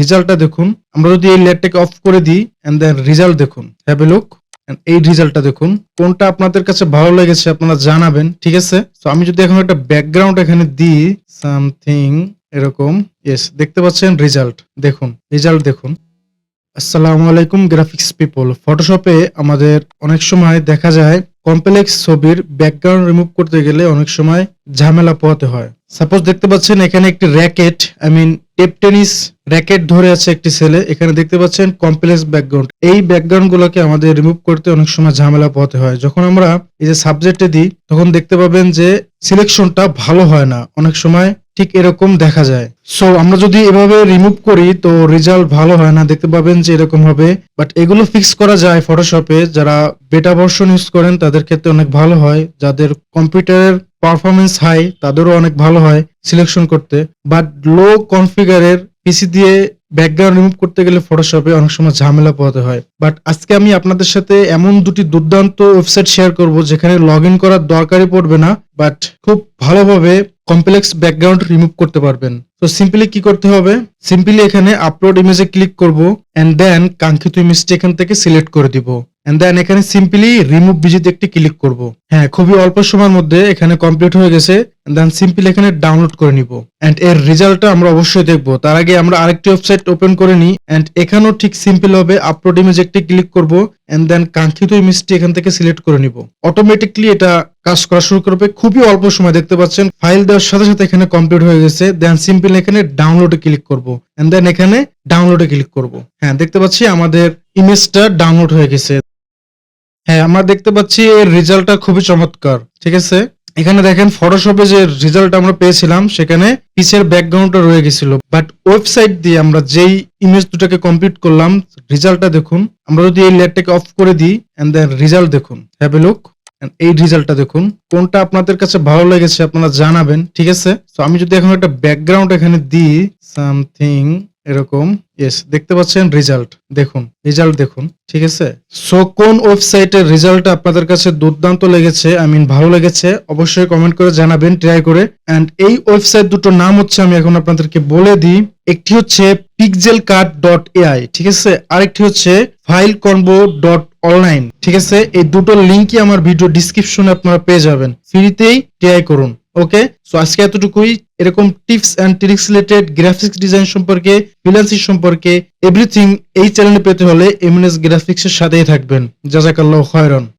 রেজাল্টটা দেখুন। আমরা যদি এই লেয়ারটাকে অফ করে দিই এন্ড দেন রেজাল্ট দেখুন। হ্যাভ এ লুক এই রেজাল্টটা দেখুন। কোনটা আপনাদের কাছে ভালো লেগেছে আপনারা জানাবেন, ঠিক আছে? তো আমি যদি এখন একটা ব্যাকগ্রাউন্ড এখানে দিই সামথিং এরকম ইয়েস দেখতে পাচ্ছেন রেজাল্ট দেখুন রেজাল্ট দেখুন। আসসালামু আলাইকুম গ্রাফিক্স পিপল ফটোশপে আমাদের অনেক সময় দেখা যায় কমপ্লেক্স ছবির ব্যাকগ্রাউন্ড রিমুভ করতে গেলে অনেক সময় ঝামেলা পোহাতে হয়। সাপোজ দেখতে পাচ্ছেন এখানে একটি racket I mean tape tennis racket ধরে আছে একটি ছেলে। এখানে দেখতে পাচ্ছেন কমপ্লেক্স ব্যাকগ্রাউন্ড এই ব্যাকগ্রাউন্ড গুলোকে আমাদের রিমুভ করতে অনেক সময় ঝামেলা পোহাতে হয়। যখন আমরা এই যে সাবজেক্টে দিই, তখন দেখতে পাবেন যে সিলেকশনটা ভালো হয় না। অনেক সময় ঠিক এরকম দেখা যায়। সো আমরা যদি এভাবে রিমুভ করি, তো রেজাল্ট ভালো হয় না। দেখতে পাবেন যে এরকম হবে। বাট এগুলো ফিক্স করা যায় ফটোশপে যারা বেটা ভার্সন ইউজ করেন, তাদের ক্ষেত্রে অনেক ভালো হয়। যাদের কম্পিউটারের পারফরমেন্স হাই তাদেরও অনেক ভালো হয় সিলেকশন করতে। বাট লো কনফিগারের পিসি দিয়ে ব্যাকগ্রাউন্ড রিমুভ করতে গেলে ফটোশপে অনেক সময় ঝামেলা পোহাতে হয়। বাট আজকে আমি আপনাদের সাথে এমন দুটি দুর্দান্ত ওয়েবসাইট শেয়ার করব যেখানে লগ ইন করার দরকারই পড়বে না বাট খুব ভালোভাবে কমপ্লেক্স ব্যাকগ্রাউন্ড রিমুভ করতে পারবেন। তো সিম্পলি কি করতে হবে? সিম্পলি এখানে আপলোড ইমেজে ক্লিক করব এন্ড দেন কাঙ্ক্ষিত ইমেজটি এখান থেকে সিলেক্ট করে দিব। এন্ড দেন এখানে সিম্পলি রিমুভ বিজিতে একটি ক্লিক করব। হ্যাঁ খুবই অল্প সময়ের মধ্যে এখানে কমপ্লিট হয়ে গেছে। দেন সিম্পলি এখানে ডাউনলোড করে নিব। এন্ড এর রেজাল্টটা আমরা অবশ্যই দেখব। তার আগে আমরা আরেকটি ওয়েবসাইট ওপেন করে নিই। এন্ড এখানেও ঠিক সিম্পল হবে আপলোড ইমেজ একটি ক্লিক করব। এন্ড দেন কাঙ্ক্ষিত ইমেজটি এখান থেকে সিলেক্ট করে নিব। অটোমেটিকলি এটা কাজ করা শুরু করবে। খুবই অল্প সময় দেখতে পাচ্ছেন। ফাইল দেওয়ার সাথে সাথে এখানে কমপ্লিট হয়ে গেছে। দেন সিম্পল এখানে ডাউনলোডে ক্লিক করব। এন্ড দেন এখানে ডাউনলোডে ক্লিক করব। হ্যাঁ দেখতে পাচ্ছি আমাদের ইমেজটা ডাউনলোড হয়ে গেছে। হ্যাঁ আমরা দেখতে পাচ্ছি এর রেজাল্টটা খুবই চমৎকার, ঠিক আছে? এখানে দেখেন ফটোশপে যে রেজাল্ট আমরা পেয়েছিলাম, সেখানে পিসের ব্যাকগ্রাউন্ডটা রয়ে গেছিল। বাট ওয়েবসাইট দিয়ে আমরা যেই ইমেজ দুটাকে কমপ্লিট করলাম, রেজাল্টটা দেখুন। আমরা যদি এই লেয়ারটাকে অফ করে দিই এন্ড দেন রেজাল্ট দেখুন। হ্যাভ এ লুক এই রেজাল্টটা দেখুন। কোনটা আপনাদের কাছে ভালো লেগেছে আপনারা জানাবেন, ঠিক আছে? তো আমি যদি এখন একটা ব্যাকগ্রাউন্ড এখানে দিই সামথিং এরকম ইয়েস দেখতে পাচ্ছেন রেজাল্ট দেখুন রেজাল্ট দেখুন, ঠিক আছে? সো কোন ওয়েবসাইটের রেজাল্টটা আপনাদের কাছে দুর্দান্ত লেগেছে আই মিন ভালো লেগেছে, অবশ্যই কমেন্ট করে জানাবেন ট্রাই করে। এন্ড এই ওয়েবসাইট দুটো নাম হচ্ছে, আমি এখন আপনাদেরকে বলে দিই, একটি হচ্ছে পিকজেল কার্ড ডট এআই ঠিক আছে? আরেকটি হচ্ছে ফাইল কনভো ডট অনলাইন ঠিক আছে? এই দুটো লিঙ্কই আমার ভিডিও ডিসক্রিপশনে আপনারা পেয়ে যাবেন। ফ্রিতেই ট্রাই করুন। ওকে সো আজকে এতটুকুই। এরকম tips and tricks related graphics design সম্পর্কে ফ্রিল্যান্সিং সম্পর্কে এভরিথিং এই চ্যানেলে পেতে হলে এমএনএস গ্রাফিক্সের সাথেই থাকবেন। জাজাকাল্লাহ খয়রন।